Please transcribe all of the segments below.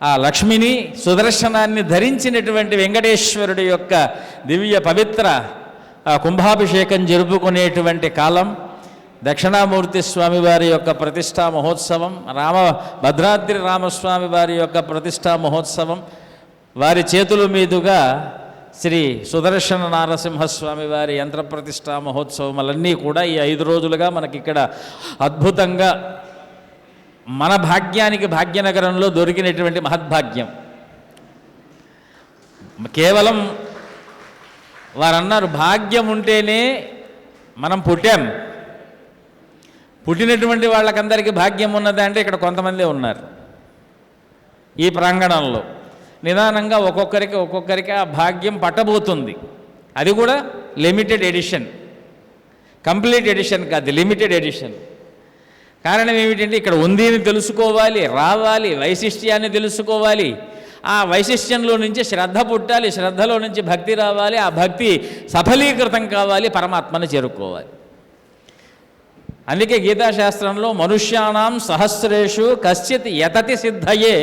ఆ లక్ష్మిని సుదర్శనాన్ని ధరించినటువంటి వెంకటేశ్వరుడి యొక్క దివ్య పవిత్ర ఆ కుంభాభిషేకం జరుపుకునేటువంటి కాలం. దక్షిణామూర్తి స్వామివారి యొక్క ప్రతిష్టా మహోత్సవం రామ భద్రాద్రి రామస్వామి వారి యొక్క ప్రతిష్టా మహోత్సవం. వారి చేతుల మీదుగా శ్రీ సుదర్శన నారసింహస్వామి వారి యంత్ర ప్రతిష్టా మహోత్సవములన్నీ కూడా ఈ ఐదు రోజులుగా మనకి ఇక్కడ అద్భుతంగా మన భాగ్యానికి భాగ్యనగరంలో దొరికినటువంటి మహద్భాగ్యం. కేవలం వారన్నారు భాగ్యం ఉంటేనే మనం పుట్టాం. పుట్టినటువంటి వాళ్ళకందరికీ భాగ్యం ఉన్నదా అంటే ఇక్కడ కొంతమంది ఉన్నారు. ఈ ప్రాంగణంలో. నిదానంగా ఒక్కొక్కరికి ఒక్కొక్కరికి ఆ భాగ్యం పట్టబోతుంది. అది కూడా లిమిటెడ్ ఎడిషన్ కంప్లీట్ ఎడిషన్ కాదు లిమిటెడ్ ఎడిషన్ కారణం ఏమిటంటే ఇక్కడ ఉంది అని తెలుసుకోవాలి రావాలి వైశిష్ట్యాన్ని తెలుసుకోవాలి. ఆ వైశిష్ట్యంలో నుంచి శ్రద్ధ పుట్టాలి శ్రద్ధలో నుంచి భక్తి రావాలి ఆ భక్తి సఫలీకృతం కావాలి పరమాత్మను చేరుకోవాలి. అందుకే గీతాశాస్త్రంలో మనుష్యానాం సహస్రేషు కశ్చిత్ యతతి సిద్ధయే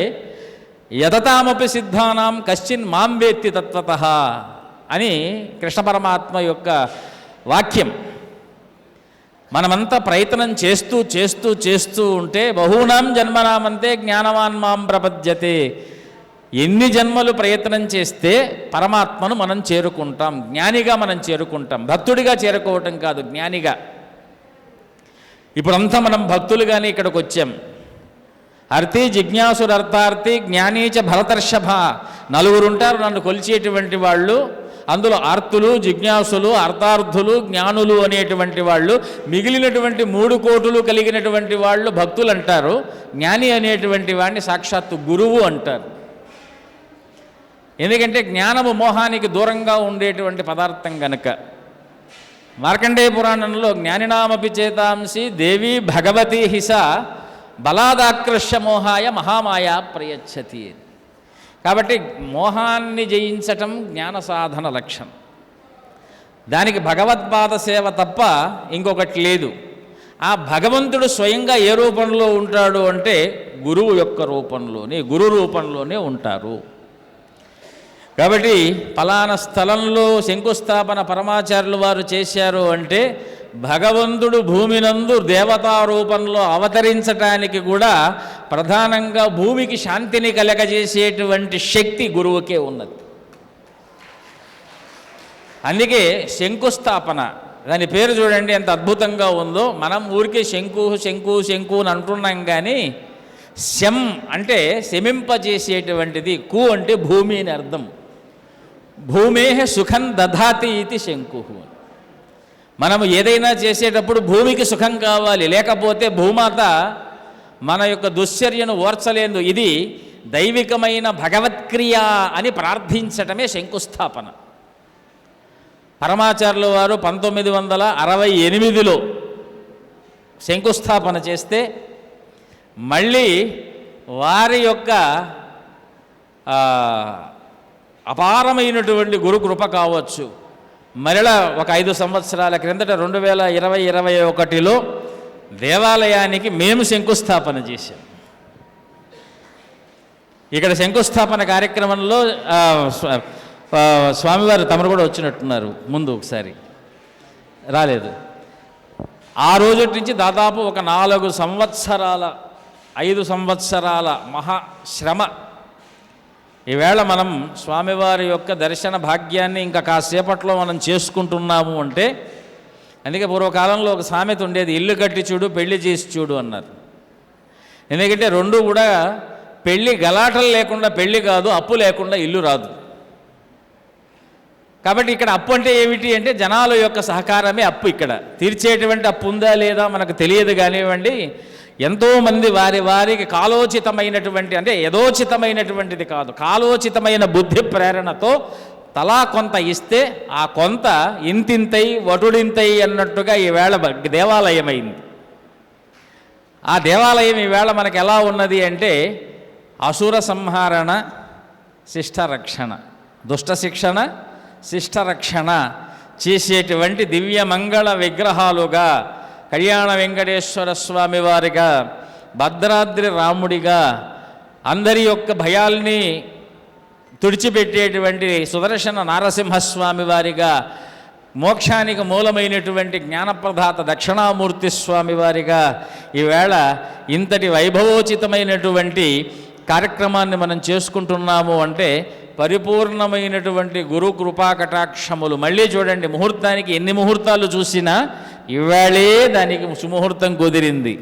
యతతామపి సిద్ధానాం కశ్చిన్ మాం వేత్తి తత్వత అని కృష్ణ పరమాత్మ యొక్క వాక్యం. మనమంతా ప్రయత్నం చేస్తూ చేస్తూ చేస్తూ ఉంటే బహూనాం జన్మనామంతే జ్ఞానవాన్ మాం ప్రపద్యతే. ఎన్ని జన్మలు ప్రయత్నం చేస్తే పరమాత్మను మనం చేరుకుంటాం జ్ఞానిగా మనం చేరుకుంటాం. భక్తుడిగా చేరుకోవటం కాదు జ్ఞానిగా. ఇప్పుడంతా మనం భక్తులుగానే ఇక్కడికి వచ్చాం అర్థి జిజ్ఞాసుడు అర్థార్థి జ్ఞానీచ భరతర్షభ. నలుగురుంటారు నన్ను కొలిచేటువంటి వాళ్ళు. అందులో ఆర్తులు జిజ్ఞాసులు అర్థార్థులు జ్ఞానులు అనేటువంటి వాళ్ళు మిగిలినటువంటి మూడు కోటులు కలిగినటువంటి వాళ్ళు భక్తులు అంటారు జ్ఞాని అనేటువంటి వాడిని సాక్షాత్తు గురువు అంటారు. ఎందుకంటే జ్ఞానము మోహానికి దూరంగా ఉండేటువంటి పదార్థం గనక. మార్కండేయ పురాణంలో జ్ఞానినామపి చేతాంసి దేవి భగవతి హిస బలాదాకృష్య మోహాయ మహామాయ ప్రయచ్చతి కాబట్టి మోహాన్ని జయించటం జ్ఞాన సాధన లక్ష్యం. దానికి భగవత్పాద సేవ తప్ప ఇంకొకటి లేదు. ఆ భగవంతుడు స్వయంగా ఏ రూపంలో ఉంటాడు అంటే గురువు యొక్క రూపంలోనే గురు రూపంలోనే ఉంటారు. కాబట్టి ఫలానా స్థలంలో శంకుస్థాపన పరమాచార్యులు వారు చేశారు అంటే భగవంతుడు భూమినందు దేవతా రూపంలో అవతరించటానికి కూడా ప్రధానంగా భూమికి శాంతిని కలగజేసేటువంటి శక్తి గురువుకే ఉన్నది. అందుకే శంకుస్థాపన దాని పేరు చూడండి ఎంత అద్భుతంగా ఉందో. మనం ఊరికే శంకు శంకు శంకు అని అంటున్నాం కానీ శం అంటే శమింపజేసేటువంటిది కు అంటే భూమి అని అర్థం. భూమే సుఖం దధాతి ఇది శంకు. మనము ఏదైనా చేసేటప్పుడు భూమికి సుఖం కావాలి లేకపోతే భూమాత మన యొక్క దుశ్చర్యను ఓర్చలేదు. ఇది దైవికమైన భగవత్క్రియ అని ప్రార్థించటమే శంకుస్థాపన. పరమాచార్యుల వారు పంతొమ్మిది వందల అరవై ఎనిమిదిలో శంకుస్థాపన చేస్తే మళ్ళీ వారి యొక్క అపారమైనటువంటి గురు కృప కావచ్చు. మరలా ఒక ఐదు సంవత్సరాల క్రిందట రెండు వేల ఇరవై ఇరవై ఒకటిలో దేవాలయానికి మేము శంకుస్థాపన చేశాం. ఇక్కడ శంకుస్థాపన కార్యక్రమంలో స్వామివారు తమరు కూడా వచ్చినట్టున్నారు ముందు ఒకసారి. రాలేదు. ఆ రోజు నుంచి దాదాపు ఒక నాలుగు సంవత్సరాల ఐదు సంవత్సరాల మహాశ్రమ ఈవేళ మనం స్వామివారి యొక్క దర్శన భాగ్యాన్ని ఇంకా కాసేపట్లో మనం చేసుకుంటున్నాము అంటే అందుకే పూర్వకాలంలో ఒక సామెత ఉండేది ఇల్లు కట్టి చూడు పెళ్ళి చేసి చూడు అన్నారు. ఎందుకంటే రెండు కూడా పెళ్ళి గలాటలు లేకుండా పెళ్ళి కాదు అప్పు లేకుండా ఇల్లు రాదు. కాబట్టి ఇక్కడ అప్పు అంటే ఏమిటి అంటే జనాల యొక్క సహకారమే అప్పు ఇక్కడ. తీర్చేటువంటి అప్పు ఉందా లేదా మనకు తెలియదు కానివ్వండి ఎంతోమంది వారి వారికి కాలోచితమైనటువంటి అంటే యథోచితమైనటువంటిది కాదు కాలోచితమైన బుద్ధి ప్రేరణతో తలా కొంత ఇస్తే ఆ కొంత ఇంతింతై వటుడింతై అన్నట్టుగా ఈవేళ దేవాలయం దేవాలయమైంది. ఆ దేవాలయం ఈవేళ మనకు ఎలా ఉన్నది అంటే అసుర సంహారణ శిష్టరక్షణ దుష్ట శిక్షణ శిష్టరక్షణ చేసేటువంటి దివ్య మంగళ విగ్రహాలుగా కళ్యాణ వెంకటేశ్వర స్వామి వారిగా భద్రాద్రి రాముడిగా అందరి యొక్క భయాల్ని తుడిచిపెట్టేటువంటి సుదర్శన నారసింహస్వామి వారిగా మోక్షానికి మూలమైనటువంటి జ్ఞానప్రదాత దక్షిణామూర్తి స్వామి వారిగా ఈవేళ ఇంతటి వైభవోచితమైనటువంటి కార్యక్రమాన్ని మనం చేసుకుంటున్నాము అంటే పరిపూర్ణమైనటువంటి గురు కృపా కటాక్షములు. మళ్ళీ చూడండి ముహూర్తానికి ఎన్ని ముహూర్తాలు చూసినా ఇవాళే దానికి సుముహూర్తం కుదిరింది.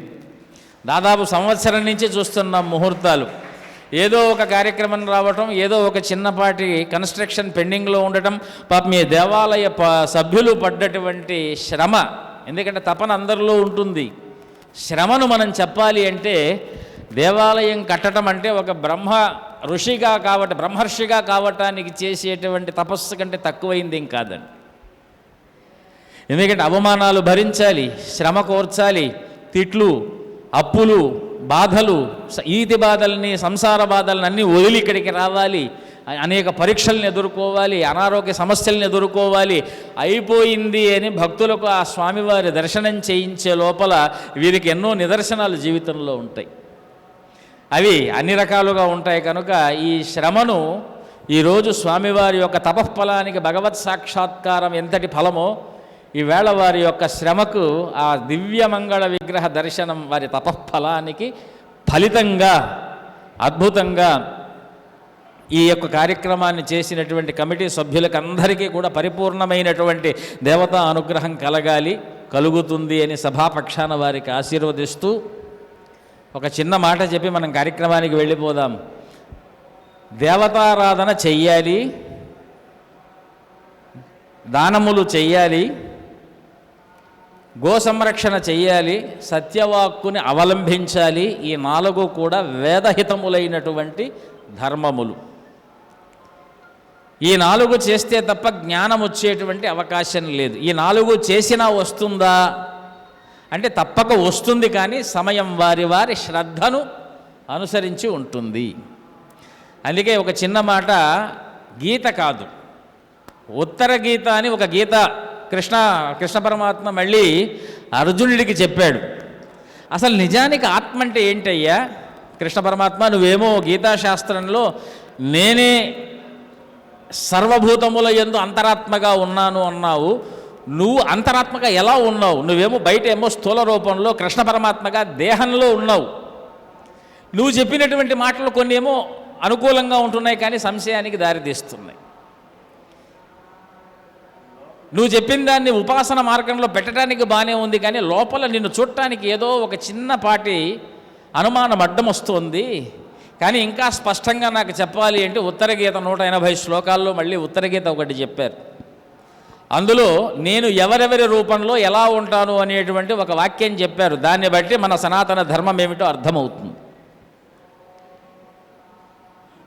దాదాపు సంవత్సరం నుంచి చూస్తున్నాం ముహూర్తాలు. ఏదో ఒక కార్యక్రమం రావటం ఏదో ఒక చిన్నపాటి కన్స్ట్రక్షన్ పెండింగ్లో ఉండటం పాప మీ దేవాలయ ప సభ్యులు పడ్డటువంటి శ్రమ. ఎందుకంటే తపన అందరిలో ఉంటుంది. శ్రమను మనం చెప్పాలి అంటే దేవాలయం కట్టడం అంటే ఒక బ్రహ్మ ఋషిగా కావట బ్రహ్మర్షిగా కావటానికి చేసేటువంటి తపస్సు కంటే తక్కువైంది ఏం కాదండి. ఎందుకంటే అవమానాలు భరించాలి శ్రమ కోర్చాలి తిట్లు అప్పులు బాధలు ఈతి బాధల్ని సంసార బాధల్ని అన్నీ వదిలి ఇక్కడికి రావాలి. అనేక పరీక్షల్ని ఎదుర్కోవాలి అనారోగ్య సమస్యల్ని ఎదుర్కోవాలి. అయిపోయింది అని భక్తులకు ఆ స్వామివారి దర్శనం చేయించే లోపల వీరికి ఎన్నో నిదర్శనాలు జీవితంలో ఉంటాయి. అవి అన్ని రకాలుగా ఉంటాయి కనుక ఈ శ్రమను ఈరోజు స్వామివారి యొక్క తపఃఫలానికి భగవత్ సాక్షాత్కారం ఎంతటి ఫలమో ఈవేళ వారి యొక్క శ్రమకు ఆ దివ్యమంగళ విగ్రహ దర్శనం వారి తపఃఫలానికి ఫలితంగా అద్భుతంగా ఈ యొక్క కార్యక్రమాన్ని చేసినటువంటి కమిటీ సభ్యులకు అందరికీ కూడా పరిపూర్ణమైనటువంటి దేవతా అనుగ్రహం కలగాలి కలుగుతుంది అని సభాపక్షాన వారికి ఆశీర్వదిస్తూ ఒక చిన్న మాట చెప్పి మనం కార్యక్రమానికి వెళ్ళిపోదాం. దేవతారాధన చెయ్యాలి దానములు చెయ్యాలి గో సంరక్షణ చెయ్యాలి సత్యవాక్కుని అవలంబించాలి ఈ నాలుగు కూడా వేదహితములైనటువంటి ధర్మములు. ఈ నాలుగు చేస్తే తప్ప జ్ఞానం వచ్చేటువంటి అవకాశం లేదు. ఈ నాలుగు చేసినా వస్తుందా? అంటే తప్పక వస్తుంది కానీ సమయం వారి వారి శ్రద్ధను అనుసరించి ఉంటుంది. అందుకే ఒక చిన్న మాట గీత కాదు. ఉత్తర గీత అని ఒక గీత కృష్ణ కృష్ణ పరమాత్మ మళ్ళీ అర్జునుడికి చెప్పాడు. అసలు నిజానికి ఆత్మ అంటే ఏంటయ్యా? కృష్ణ పరమాత్మ నువ్వేమో గీతాశాస్త్రంలో నేనే సర్వభూతముల ఎందు అంతరాత్మగా ఉన్నాను అన్నావు. నువ్వు అంతరాత్మగా ఎలా ఉన్నావు? నువ్వేమో బయట ఏమో స్థూల రూపంలో కృష్ణ పరమాత్మగా దేహంలో ఉన్నావు. నువ్వు చెప్పినటువంటి మాటలు కొన్ని ఏమో అనుకూలంగా ఉంటున్నాయి కానీ సంశయానికి దారితీస్తున్నాయి. నువ్వు చెప్పిన దాన్ని ఉపాసన మార్గంలో పెట్టడానికి బాగానే ఉంది కానీ లోపల నిన్ను చూడటానికి ఏదో ఒక చిన్నపాటి అనుమానం అడ్డం వస్తుంది. కానీ ఇంకా స్పష్టంగా నాకు చెప్పాలి అంటే ఉత్తర గీత నూట ఎనభై శ్లోకాల్లో మళ్ళీ ఉత్తర గీత ఒకటి చెప్పారు. అందులో నేను ఎవరెవరి రూపంలో ఎలా ఉంటాను అనేటువంటి ఒక వాక్యం చెప్పారు. దాన్ని బట్టి మన సనాతన ధర్మం ఏమిటో అర్థమవుతుంది.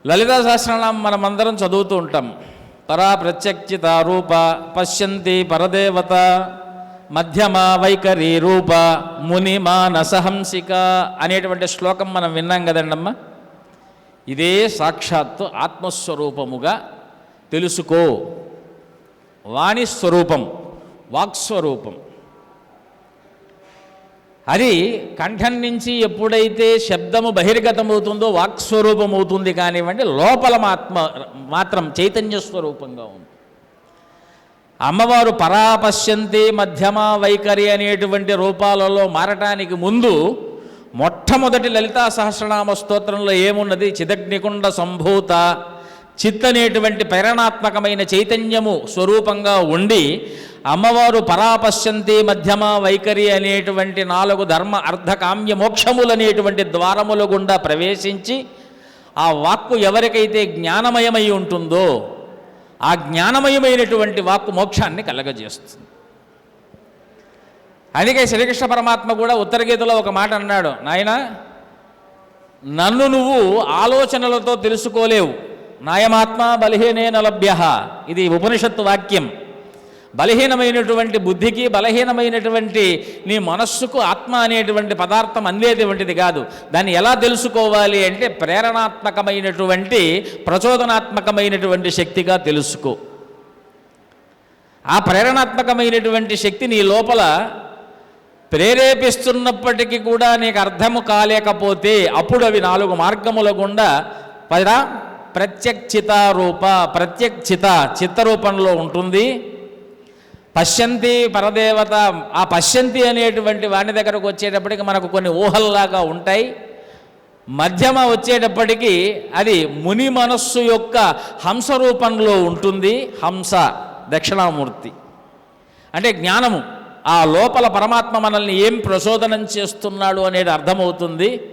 లలితా సహస్రనామం మనమందరం చదువుతూ ఉంటాం. పరా ప్రత్యక్షిత రూప పశ్యంతి పరదేవత మధ్యమ వైఖరి రూప మునిమా నసహంసిక అనేటువంటి శ్లోకం మనం విన్నాం కదండమ్మా ఇదే సాక్షాత్తు ఆత్మస్వరూపముగా తెలుసుకో. వాణి స్వరూపం వాక్స్వరూపం. అది కంఠం నుంచి ఎప్పుడైతే శబ్దము బహిర్గతమవుతుందో వాక్స్వరూపం అవుతుంది కానివ్వండి లోపల ఆత్మ మాత్రం చైతన్య స్వరూపంగా ఉంది అమ్మవారు పరాపశ్యంతి మధ్యమ వైఖరి అనేటువంటి రూపాలలో మారటానికి ముందు మొట్టమొదటి లలితా సహస్రనామ స్తోత్రంలో ఏమున్నది? చిదగ్నికుండ సంభూత చిత్తనేటువంటి ప్రేరణాత్మకమైన చైతన్యము స్వరూపంగా ఉండి అమ్మవారు పరాపశ్యంతి మధ్యమ వైఖరి అనేటువంటి నాలుగు ధర్మ అర్ధకామ్య మోక్షములనేటువంటి ద్వారముల గుండా ప్రవేశించి ఆ వాక్కు ఎవరికైతే జ్ఞానమయమై ఉంటుందో ఆ జ్ఞానమయమైనటువంటి వాక్కు మోక్షాన్ని కలగజేస్తుంది. అందుకే శ్రీకృష్ణ పరమాత్మ కూడా ఉత్తర గీతలో ఒక మాట అన్నాడు నాయన నన్ను నువ్వు ఆలోచనలతో తెలుసుకోలేవు. నాయమాత్మ బలహీనే లభ్య. ఇది ఉపనిషత్తు వాక్యం. బలహీనమైనటువంటి బుద్ధికి బలహీనమైనటువంటి నీ మనస్సుకు ఆత్మ అనేటువంటి పదార్థం అందేటువంటిది కాదు. దాన్ని ఎలా తెలుసుకోవాలి అంటే ప్రేరణాత్మకమైనటువంటి ప్రచోదనాత్మకమైనటువంటి శక్తిగా తెలుసుకో. ఆ ప్రేరణాత్మకమైనటువంటి శక్తి నీ లోపల ప్రేరేపిస్తున్నప్పటికీ కూడా నీకు అర్థము కాలేకపోతే అప్పుడు అవి నాలుగు మార్గముల గుండా పదరా ప్రత్యక్షిత రూప ప్రత్యక్షిత చిత్తరూపంలో ఉంటుంది. పశ్యంతి పరదేవత ఆ పశ్యంతి అనేటువంటి వాణి దగ్గరకు వచ్చేటప్పటికి మనకు కొన్ని ఊహల్లాగా ఉంటాయి. మధ్యమ వచ్చేటప్పటికి అది ముని మనస్సు యొక్క హంస రూపంలో ఉంటుంది. హంస దక్షిణామూర్తి. అంటే జ్ఞానము ఆ లోపల పరమాత్మ మనల్ని ఏం ప్రచోదనం చేస్తున్నాడు అనేది అర్థమవుతుంది.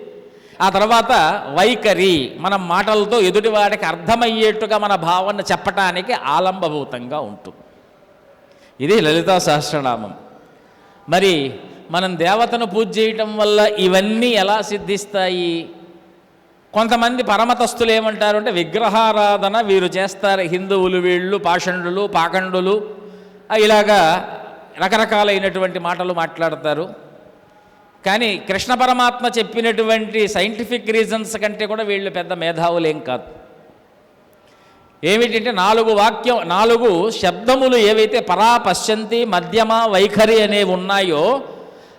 ఆ తర్వాత వైఖరి మన మాటలతో ఎదుటివాడికి అర్థమయ్యేట్టుగా మన భావన చెప్పటానికి ఆలంబభూతంగా ఉంటుంది. ఇది లలితా సహస్రనామం. మరి మనం దేవతను పూజ చేయటం వల్ల ఇవన్నీ ఎలా సిద్ధిస్తాయి? కొంతమంది పరమతస్తులు ఏమంటారు అంటే విగ్రహారాధన వీరు చేస్తారు. హిందువులు వీళ్ళు పాషండులు పాఖండులు ఇలాగా రకరకాలైనటువంటి మాటలు మాట్లాడతారు. కానీ కృష్ణ పరమాత్మ చెప్పినటువంటి సైంటిఫిక్ రీజన్స్ కంటే కూడా వీళ్ళు పెద్ద మేధావులేం కాదు. ఏమిటంటే నాలుగు వాక్యం నాలుగు శబ్దములు ఏవైతే పరా పశ్యంతి మధ్యమ వైఖరి అనేవి ఉన్నాయో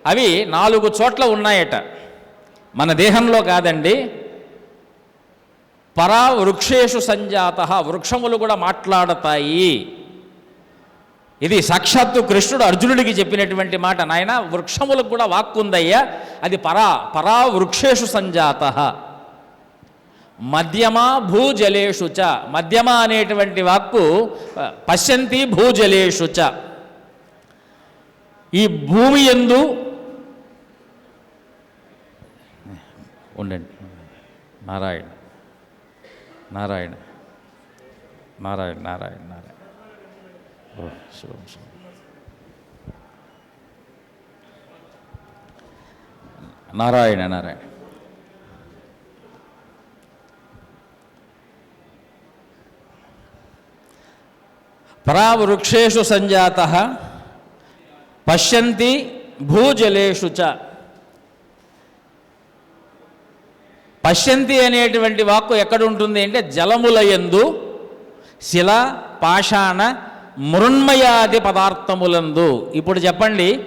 అవి నాలుగు చోట్ల ఉన్నాయట. మన దేహంలో కాదండి. పరా వృక్షేషు సంజాత వృక్షములు కూడా మాట్లాడతాయి. ఇది సాక్షాత్తు కృష్ణుడు అర్జునుడికి చెప్పినటువంటి మాట నాయన వృక్షములకు కూడా వాక్కు ఉందయ్యా అది పరా పరా వృక్షేషు సంజాత. మధ్యమా భూజలేషు చ. మధ్యమ అనేటువంటి వాక్కు పశ్యంతి భూజలేషు చ. ఈ భూమి ఎందు ఉండండి. నారాయణ. నారాయణ. నారాయణ నారాయణ నారాయణ. నారాయణ నారాయణ. పరావృక్షేషు సంజాత పశ్యంతి భూజలేషు చ. పశ్యంతి అనేటువంటి వాక్కు ఎక్కడ ఉంటుంది అంటే జలములయందు శిల పాషాణ మృణ్మయాది పదార్థములందు. ఇప్పుడు చెప్పండి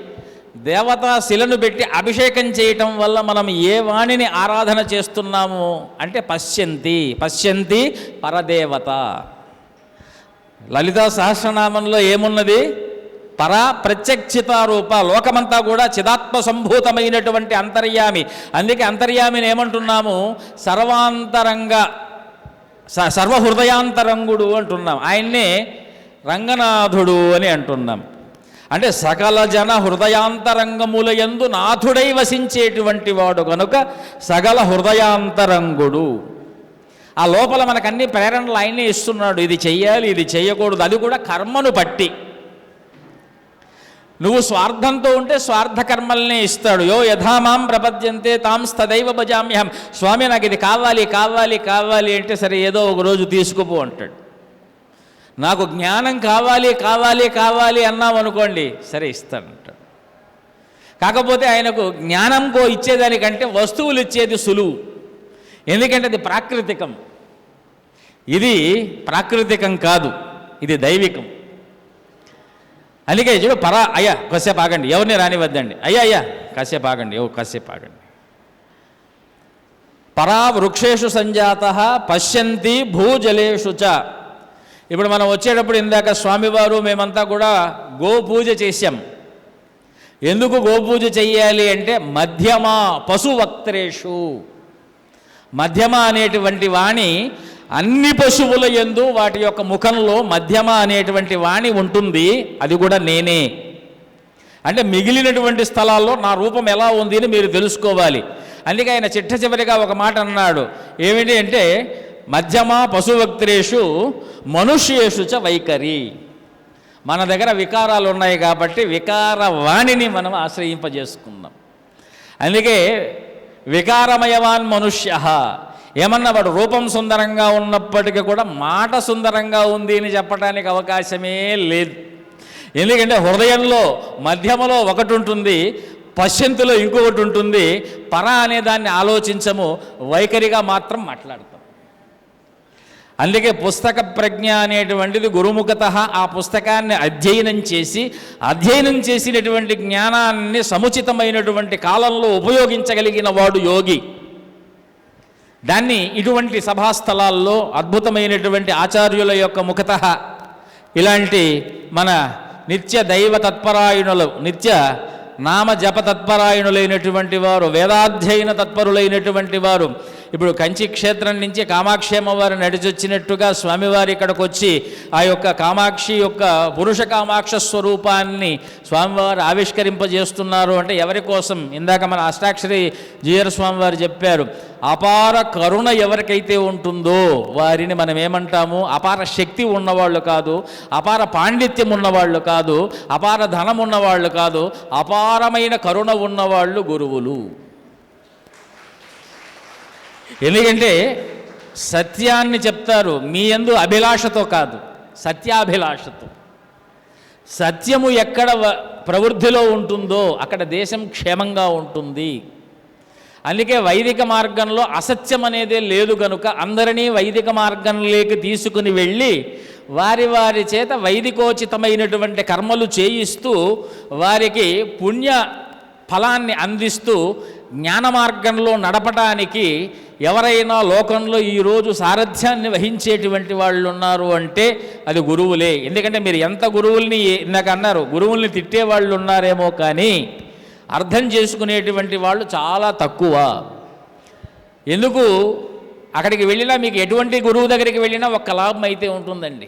దేవతా శిలను పెట్టి అభిషేకం చేయటం వల్ల మనం ఏ వాణిని ఆరాధన చేస్తున్నాము? అంటే పశ్యంతి పశ్యంతి పరదేవత. లలితా సహస్రనామంలో ఏమున్నది? పర ప్రత్యక్షిత రూప లోకమంతా కూడా చిదాత్మ సంభూతమైనటువంటి అంతర్యామి. అందుకే అంతర్యామిని ఏమంటున్నాము? సర్వాంతరంగ స సర్వహృదయాంతరంగుడు అంటున్నాం. ఆయన్నే రంగనాథుడు అని అంటున్నాం. అంటే సకల జన హృదయాంతరంగముల యందు నాథుడై వసించేటువంటి వాడు కనుక సకల హృదయాంతరంగుడు. ఆ లోపల మనకన్ని ప్రేరణలు ఆయనే ఇస్తున్నాడు. ఇది చెయ్యాలి ఇది చేయకూడదు అది కూడా కర్మను బట్టి. నువ్వు స్వార్థంతో ఉంటే స్వార్థ కర్మల్నే ఇస్తాడు. యో యథామాం ప్రపద్యంతే తాం స్తదైవ భజామ్యహం. స్వామి నాకు ఇది కావాలి కావాలి కావాలి అంటే సరే ఏదో ఒక రోజు తీసుకుపో అంటాడు. నాకు జ్ఞానం కావాలి కావాలి కావాలి అన్నాం అనుకోండి సరే ఇస్తానంటాడు. కాకపోతే ఆయనకు జ్ఞానం కో ఇచ్చేదానికంటే వస్తువులు ఇచ్చేది సులువు. ఎందుకంటే అది ప్రాకృతికం. ఇది ప్రాకృతికం కాదు ఇది దైవికం. అందుకే చూడు పరా అయ్యా కాసేపు ఆగండి ఎవరిని రానివద్దండి అయ్యా అయ్యా కాసేపు ఆగండి ఓ కాసేపు ఆగండి. పరా వృక్షేషు సంజాత పశ్యంతి భూజలేషు చ. ఇప్పుడు మనం వచ్చేటప్పుడు ఇందాక స్వామివారు మేమంతా కూడా గోపూజ చేశాం. ఎందుకు గోపూజ చెయ్యాలి అంటే మధ్యమ పశువక్త్రేషు. మధ్యమ అనేటువంటి వాణి అన్ని పశువుల యందు వాటి యొక్క ముఖంలో మధ్యమ అనేటువంటి వాణి ఉంటుంది. అది కూడా నేనే. అంటే మిగిలినటువంటి స్థలాల్లో నా రూపం ఎలా ఉంది అని మీరు తెలుసుకోవాలి. అందుకే ఆయన చిట్ట చివరిగా ఒక మాట అన్నాడు. ఏమిటి అంటే మధ్యమ పశువక్త్రేషు మనుష్యేషు చ వైఖరి. మన దగ్గర వికారాలు ఉన్నాయి కాబట్టి వికార వాణిని మనం ఆశ్రయింపజేసుకుందాం. అందుకే వికారమయవాన్ మనుష్య ఏమన్నా వాడు రూపం సుందరంగా ఉన్నప్పటికీ కూడా మాట సుందరంగా ఉంది అని చెప్పడానికి అవకాశమే లేదు. ఎందుకంటే హృదయంలో మధ్యమలో ఒకటి ఉంటుంది పశ్యంతిలో ఇంకొకటి ఉంటుంది పర అనే దాన్ని ఆలోచించము వైఖరిగా మాత్రం మాట్లాడతాం అందుకే పుస్తక ప్రజ్ఞ అనేటువంటిది గురుముఖత ఆ పుస్తకాన్ని అధ్యయనం చేసి అధ్యయనం చేసినటువంటి జ్ఞానాన్ని సముచితమైనటువంటి కాలంలో ఉపయోగించగలిగిన వాడు యోగి. దాన్ని ఇటువంటి సభాస్థలాల్లో అద్భుతమైనటువంటి ఆచార్యుల యొక్క ముఖత ఇలాంటి మన నిత్య దైవ తత్పరాయణులు నిత్య నామ జప తత్పరాయణులైనటువంటి వారు వేదాధ్యయన తత్పరులైనటువంటి వారు ఇప్పుడు కంచి క్షేత్రం నుంచి కామాక్షి అమ్మవారు నడిచొచ్చినట్టుగా స్వామివారు ఇక్కడికి వచ్చి ఆ యొక్క కామాక్షి యొక్క పురుష కామాక్ష స్వరూపాన్ని స్వామివారు ఆవిష్కరింపజేస్తున్నారు అంటే ఎవరి కోసం? ఇందాక మన అష్టాక్షరి జీయర్ స్వామివారు చెప్పారు అపార కరుణ ఎవరికైతే ఉంటుందో వారిని మనం ఏమంటాము అపార శక్తి ఉన్నవాళ్ళు కాదు అపార పాండిత్యం ఉన్నవాళ్ళు కాదు అపార ధనం ఉన్నవాళ్ళు కాదు అపారమైన కరుణ ఉన్నవాళ్ళు గురువులు. ఎందుకంటే సత్యాన్ని చెప్తారు మీ యందు అభిలాషతో కాదు సత్యాభిలాషతో. సత్యము ఎక్కడ వ- ప్రవృద్ధిలో ఉంటుందో అక్కడ దేశం క్షేమంగా ఉంటుంది. అందుకే వైదిక మార్గంలో అసత్యం అనేదే లేదు కనుక అందరినీ వైదిక మార్గంలోకి తీసుకుని వెళ్ళి వారి వారి చేత వైదికోచితమైనటువంటి కర్మలు చేయిస్తూ వారికి పుణ్య ఫలాన్ని అందిస్తూ జ్ఞాన మార్గంలో నడపడానికి ఎవరైనా లోకంలో ఈరోజు సారథ్యాన్ని వహించేటువంటి వాళ్ళు ఉన్నారు అంటే అది గురువులే. ఎందుకంటే మీరు ఎంత గురువుల్ని ఇందాక అన్నారు గురువుల్ని తిట్టే వాళ్ళు ఉన్నారేమో కానీ అర్థం చేసుకునేటువంటి వాళ్ళు చాలా తక్కువ. ఎందుకు? అక్కడికి వెళ్ళినా మీకు ఎటువంటి గురువు దగ్గరికి వెళ్ళినా ఒక్క లాభం అయితే ఉంటుందండి.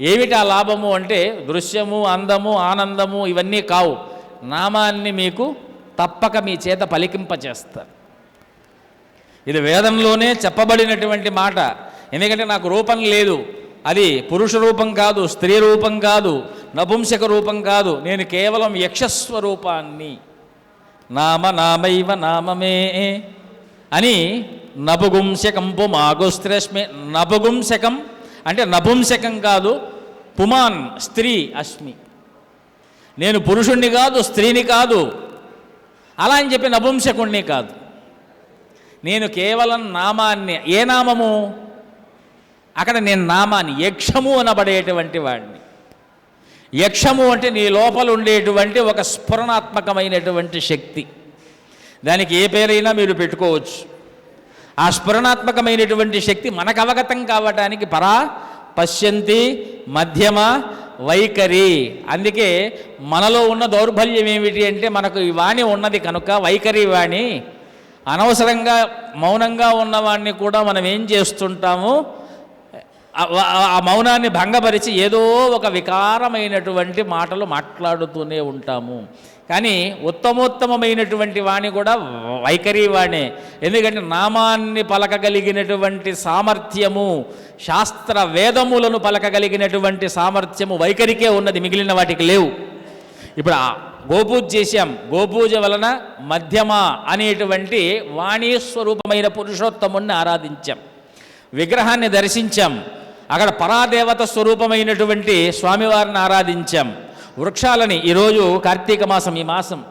ఏమిటి ఆ లాభము అంటే దృశ్యము అందము ఆనందము ఇవన్నీ కావు. నామాన్ని మీకు తప్పక మీ చేత పలికింపచేస్తారు ఇది వేదంలోనే చెప్పబడినటువంటి మాట. ఎందుకంటే నాకు రూపం లేదు. అది పురుష రూపం కాదు స్త్రీ రూపం కాదు నపుంసక రూపం కాదు. నేను కేవలం యక్షస్వరూపాన్ని. నామ నామైవ నామమే అని నపుగుంసకం పుమాగుస్త్రస్మి నపుగుంసకం అంటే నపుంసకం కాదు పుమాన్ స్త్రీ అస్మి. నేను పురుషుణ్ణి కాదు స్త్రీని కాదు అలా అని చెప్పి నపుంసకుణ్ణి కాదు. నేను కేవలం నామాన్ని ఏ నామము? అక్కడ నేను నామాన్ని యక్షము అనబడేటువంటి వాడిని. యక్షము అంటే నీ లోపల ఉండేటువంటి ఒక స్ఫురణాత్మకమైనటువంటి శక్తి. దానికి ఏ పేరైనా మీరు పెట్టుకోవచ్చు. ఆ స్ఫురణాత్మకమైనటువంటి శక్తి మనకు అవగతం కావటానికి పరా పశ్యంతి మధ్యమ వైఖరి. అందుకే మనలో ఉన్న దౌర్బల్యం ఏమిటి అంటే మనకు ఈ వాణి ఉన్నది కనుక వైఖరి వాణి. అనవసరంగా మౌనంగా ఉన్నవాడిని కూడా మనం ఏం చేస్తుంటాము? ఆ- ఆ మౌనాన్ని భంగపరిచి ఏదో ఒక వికారమైనటువంటి మాటలు మాట్లాడుతూనే ఉంటాము. కానీ ఉత్తమోత్తమమైనటువంటి వాణి కూడా వైఖరి వాణే. ఎందుకంటే నామాన్ని పలకగలిగినటువంటి సామర్థ్యము శాస్త్ర వేదములను పలకగలిగినటువంటి సామర్థ్యము వైఖరికే ఉన్నది మిగిలిన వాటికి లేవు. ఇప్పుడు గోపూజ చేశాం. గోపూజ వలన మధ్యమ అనేటువంటి వాణి స్వరూపమైన పురుషోత్తముణ్ణి ఆరాధించాం. విగ్రహాన్ని దర్శించాం. అక్కడ పరాదేవత స్వరూపమైనటువంటి స్వామివారిని ఆరాధించాం. వృక్షాలని ఈరోజు కార్తీక మాసం ఈ మాసం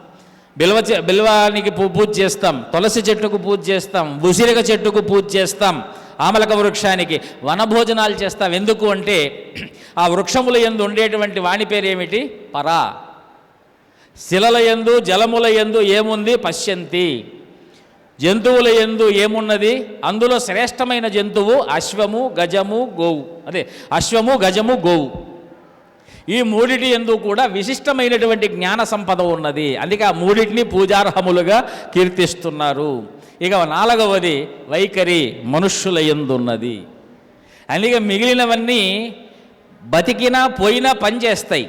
బిల్వ బిల్వానికి పూజ చేస్తాం. తులసి చెట్టుకు పూజ చేస్తాం. ఉసిరిక చెట్టుకు పూజ చేస్తాం. ఆమలక వృక్షానికి వనభోజనాలు చేస్తాం. ఎందుకు అంటే ఆ వృక్షముల యందు ఉండేటువంటి వాణి పేరు ఏమిటి? పరా. శిలల యందు జలముల యందు ఏముంది? పశ్యంతి. జంతువుల యందు ఏమున్నది? అందులో శ్రేష్టమైన జంతువు అశ్వము గజము గోవు. అదే అశ్వము గజము గోవు. ఈ మూడిటి ఎందు కూడా విశిష్టమైనటువంటి జ్ఞాన సంపద ఉన్నది. అందుకే ఆ మూడిటిని పూజార్హములుగా కీర్తిస్తున్నారు. ఇక నాలుగవది వైఖరి మనుష్యుల ఎందున్నది. అందుకే మిగిలినవన్నీ బతికినా పోయినా పనిచేస్తాయి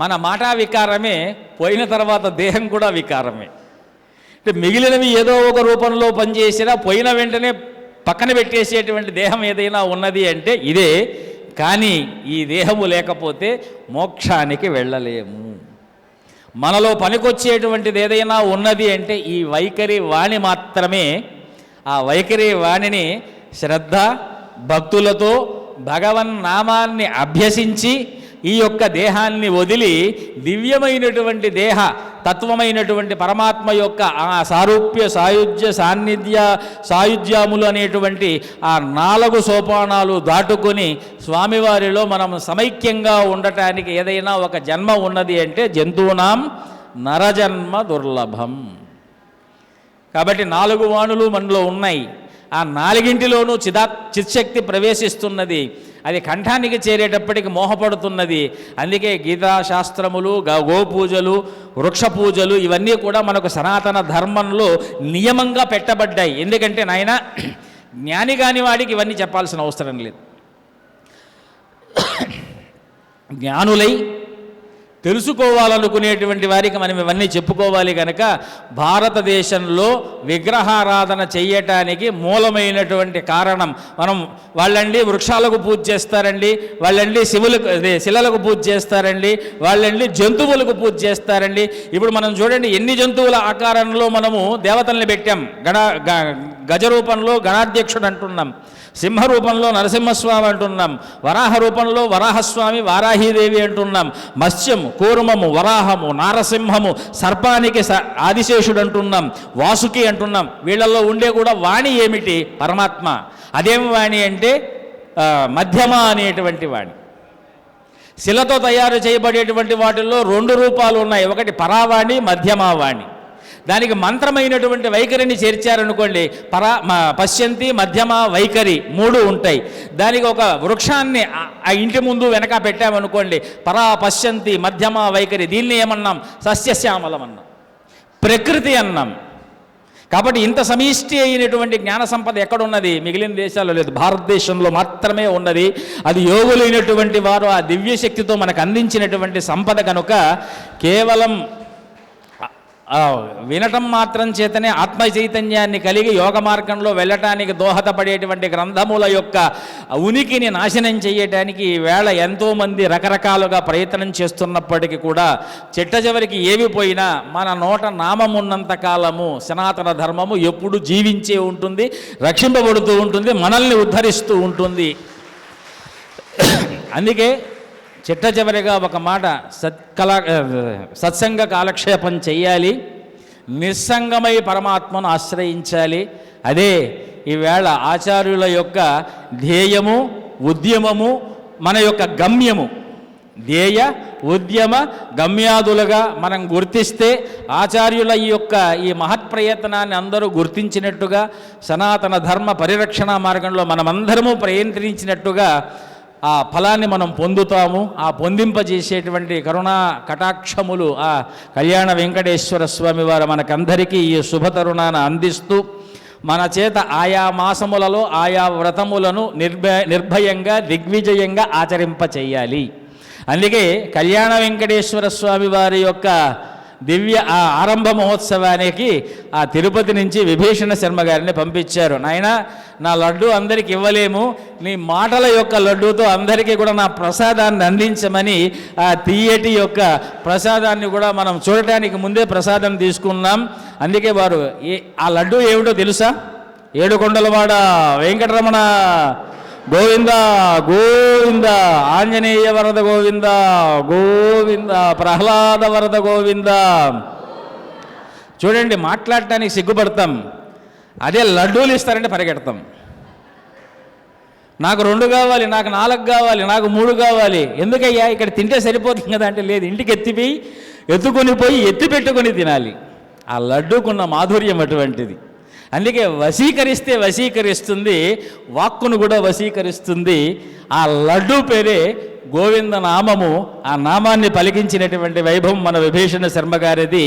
మన మాట వికారమే పోయిన తర్వాత దేహం కూడా వికారమే. అంటే మిగిలినవి ఏదో ఒక రూపంలో పనిచేసినా పోయిన వెంటనే పక్కన పెట్టేసేటువంటి దేహం ఏదైనా ఉన్నది అంటే ఇదే కానీ ఈ దేహము లేకపోతే మోక్షానికి వెళ్ళలేము. మనలో పనికొచ్చేటువంటిది ఏదైనా ఉన్నది అంటే ఈ వైఖరి వాణి మాత్రమే. ఆ వైఖరి వాణిని శ్రద్ధ భక్తులతో భగవన్ నామాన్ని అభ్యసించి ఈ యొక్క దేహాన్ని వదిలి దివ్యమైనటువంటి దేహ తత్వమైనటువంటి పరమాత్మ యొక్క ఆ సారూప్య సాయుధ్య సాన్నిధ్య సాయుధ్యాములు అనేటువంటి ఆ నాలుగు సోపానాలు దాటుకొని స్వామివారిలో మనం సమైక్యంగా ఉండటానికి ఏదైనా ఒక జన్మ ఉన్నది అంటే జంతువునాం నరజన్మ దుర్లభం. కాబట్టి నాలుగు వాణులు మనలో ఉన్నాయి. ఆ నాలుగింటిలోనూ చిదా చిత్శక్తి ప్రవేశిస్తున్నది. అది కంఠానికి చేరేటప్పటికి మోహపడుతున్నది. అందుకే గీతాశాస్త్రములు గ- గోపూజలు వృక్ష పూజలు ఇవన్నీ కూడా మనకు సనాతన ధర్మంలో నియమంగా పెట్టబడ్డాయి. ఎందుకంటే నాయన జ్ఞాని కాని వాడికి ఇవన్నీ చెప్పాల్సిన అవసరం లేదు. జ్ఞానులై తెలుసుకోవాలనుకునేటువంటి వారికి మనం ఇవన్నీ చెప్పుకోవాలి కనుక భారతదేశంలో విగ్రహారాధన చెయ్యటానికి మూలమైనటువంటి కారణం. మనం వాళ్ళండి వృక్షాలకు పూజ చేస్తారండి వాళ్ళండి శివులకు శిలలకు పూజ చేస్తారండి వాళ్ళండి జంతువులకు పూజ చేస్తారండి. ఇప్పుడు మనం చూడండి ఎన్ని జంతువుల ఆకారంలో మనము దేవతల్ని పెట్టాం. గణ గ- గజ రూపంలో గణాధ్యక్షుడు అంటున్నాం సింహ రూపంలో నరసింహస్వామి అంటున్నాం. వరాహ రూపంలో వరాహస్వామి వారాహీదేవి అంటున్నాం. మత్స్యం కూర్మము వరాహము నారసింహము సర్పానికి స ఆదిశేషుడు అంటున్నాం వాసుకి అంటున్నాం. వీళ్ళల్లో ఉండే కూడా వాణి ఏమిటి? పరమాత్మ. అదేం వాణి అంటే మధ్యమ అనేటువంటి వాణి. శిలతో తయారు చేయబడేటువంటి వాటిల్లో రెండు రూపాలు ఉన్నాయి. ఒకటి పరావాణి మధ్యమావాణి దానికి మంత్రమైనటువంటి వైఖరిని చేర్చారనుకోండి పరా మ- పశ్యంతి మధ్యమ వైఖరి మూడు ఉంటాయి. దానికి ఒక వృక్షాన్ని ఆ- ఇంటి ముందు వెనక పెట్టామనుకోండి పరా పశ్యంతి మధ్యమ వైఖరి దీన్ని ఏమన్నాం? సస్యశ్యామలం అన్నాం ప్రకృతి అన్నాం. కాబట్టి ఇంత సమిష్టి అయినటువంటి జ్ఞాన సంపద ఎక్కడున్నది? మిగిలిన దేశాల్లో లేదు. భారతదేశంలో మాత్రమే ఉన్నది. అది యోగులైనటువంటి వారు ఆ దివ్య శక్తితో మనకు అందించినటువంటి సంపద కనుక కేవలం వినటం మాత్రం చేతనే ఆత్మ చైతన్యాన్ని కలిగి యోగ మార్గంలో వెళ్ళటానికి దోహదపడేటువంటి గ్రంథముల యొక్క ఉనికిని నాశనం చేయటానికి ఈ వేళ ఎంతోమంది రకరకాలుగా ప్రయత్నం చేస్తున్నప్పటికీ కూడా చెట్ట చివరికి ఏవి పోయినా మన నోట నామమున్నంత కాలము సనాతన ధర్మము ఎప్పుడు జీవించే ఉంటుంది రక్షింపబడుతూ ఉంటుంది మనల్ని ఉద్ధరిస్తూ ఉంటుంది. అందుకే చిట్ట చివరిగా ఒక మాట సత్కలా సత్సంగ కాలక్షేపం చెయ్యాలి నిస్సంగమై పరమాత్మను ఆశ్రయించాలి. అదే ఈవేళ ఆచార్యుల యొక్క ధ్యేయము ఉద్యమము మన యొక్క గమ్యము. ధ్యేయ ఉద్యమ గమ్యాదులుగా మనం గుర్తిస్తే ఆచార్యుల ఈ యొక్క ఈ మహత్ ప్రయత్నాన్ని అందరూ గుర్తించినట్టుగా సనాతన ధర్మ పరిరక్షణ మార్గంలో మనమందరము ప్రయత్నించినట్టుగా ఆ ఫలాన్ని మనం పొందుతాము. ఆ పొందింపజేసేటువంటి కరుణా కటాక్షములు ఆ కళ్యాణ వెంకటేశ్వర స్వామి వారు మనకందరికీ ఈ శుభతరుణాన అందిస్తూ మన చేత ఆయా మాసములలో ఆయా వ్రతములను నిర్భయ నిర్భయంగా దిగ్విజయంగా ఆచరింప చెయ్యాలి అందుకే కళ్యాణ వెంకటేశ్వర స్వామి వారి యొక్క దివ్య ఆ ఆరంభ మహోత్సవానికి ఆ తిరుపతి నుంచి విభీషణ శర్మ గారిని పంపించారు. నాయన నా లడ్డు అందరికి ఇవ్వలేము. నీ మాటల యొక్క లడ్డూతో అందరికీ కూడా నా ప్రసాదాన్ని అందించమని ఆ తీయటి యొక్క ప్రసాదాన్ని కూడా మనం చూడటానికి ముందే ప్రసాదం తీసుకున్నాం. అందుకే వారు ఆ లడ్డు ఏమిటో తెలుసా? ఏడుకొండలవాడ వెంకటరమణ గోవింద గోవింద ఆంజనేయ వరద గోవింద గోవింద ప్రహ్లాద వరద గోవింద. చూడండి మాట్లాడటానికి సిగ్గుపడతాం. అదే లడ్డూలు ఇస్తారంటే పరిగెడతాం. నాకు రెండు కావాలి నాకు నాలుగు కావాలి నాకు మూడు కావాలి. ఎందుకయ్యా? ఇక్కడ తింటే సరిపోతుంది కదా అంటే లేదు. ఇంటికి ఎత్తిపోయి ఎత్తుకొని పోయి ఎత్తి పెట్టుకొని తినాలి. ఆ లడ్డూకున్న మాధుర్యం అటువంటిది. అందుకే వశీకరిస్తే వశీకరిస్తుంది వాక్కును కూడా వశీకరిస్తుంది. ఆ లడ్డూ పేరే గోవింద నామము ఆ నామాన్ని పలికించినటువంటి వైభవం మన విభీషణ శర్మ గారిది.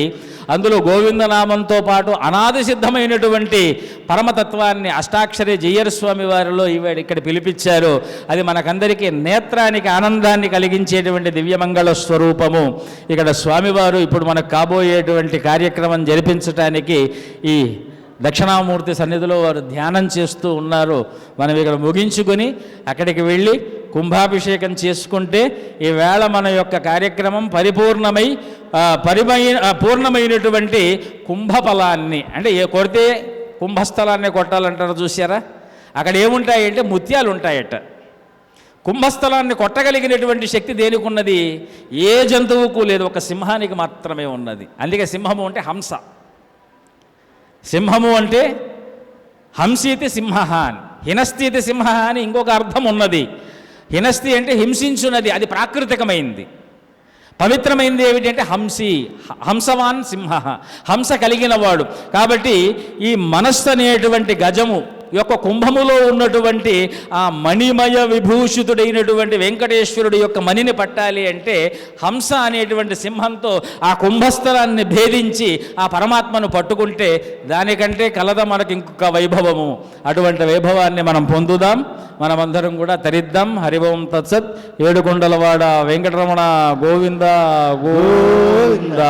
అందులో గోవింద నామంతో పాటు అనాది సిద్ధమైనటువంటి పరమతత్వాన్ని అష్టాక్షరి జయ్యర్ స్వామి వారిలో ఇవాడు ఇక్కడ పిలిపించారు. అది మనకందరికీ నేత్రానికి ఆనందాన్ని కలిగించేటువంటి దివ్యమంగళ స్వరూపము. ఇక్కడ స్వామివారు ఇప్పుడు మనకు కాబోయేటువంటి కార్యక్రమం జరిపించటానికి ఈ దక్షిణామూర్తి సన్నిధిలో వారు ధ్యానం చేస్తూ ఉన్నారు. మనం ఇక్కడ ముగించుకొని అక్కడికి వెళ్ళి కుంభాభిషేకం చేసుకుంటే ఈవేళ మన యొక్క కార్యక్రమం పరిపూర్ణమై ఆ, పరిమై పూర్ణమైనటువంటి కుంభఫలాన్ని అంటే ఏ కొడితే కుంభస్థలాన్ని కొట్టాలంటారు చూసారా అక్కడ ఏముంటాయంటే ముత్యాలు ఉంటాయట కుంభస్థలాన్ని కొట్టగలిగినటువంటి శక్తి దేనికి ఉన్నది ఏ జంతువుకు లేదు ఒక సింహానికి మాత్రమే ఉన్నది. అందుకే సింహము అంటే హంస. సింహము అంటే హంసీతి సింహ అని. హినస్థితి సింహ అని ఇంకొక అర్థం ఉన్నది. హినస్థి అంటే హింసించున్నది అది ప్రాకృతికమైంది. పవిత్రమైంది ఏమిటంటే హంసి హంసవాన్ సింహ హంస కలిగిన వాడు. కాబట్టి ఈ మనస్సు అనేటువంటి గజము యొక్క కుంభములో ఉన్నటువంటి ఆ మణిమయ విభూషితుడైనటువంటి వెంకటేశ్వరుడు యొక్క మణిని పట్టాలి అంటే హంస అనేటువంటి సింహంతో ఆ కుంభస్థలాన్ని భేదించి ఆ పరమాత్మను పట్టుకుంటే దానికంటే కలద మనకి ఇంకొక వైభవము. అటువంటి వైభవాన్ని మనం పొందుదాం. మనమందరం కూడా తరిద్దాం. హరిభవం తత్సత్. ఏడుకొండలవాడ వెంకటరమణ గోవింద గోవింద.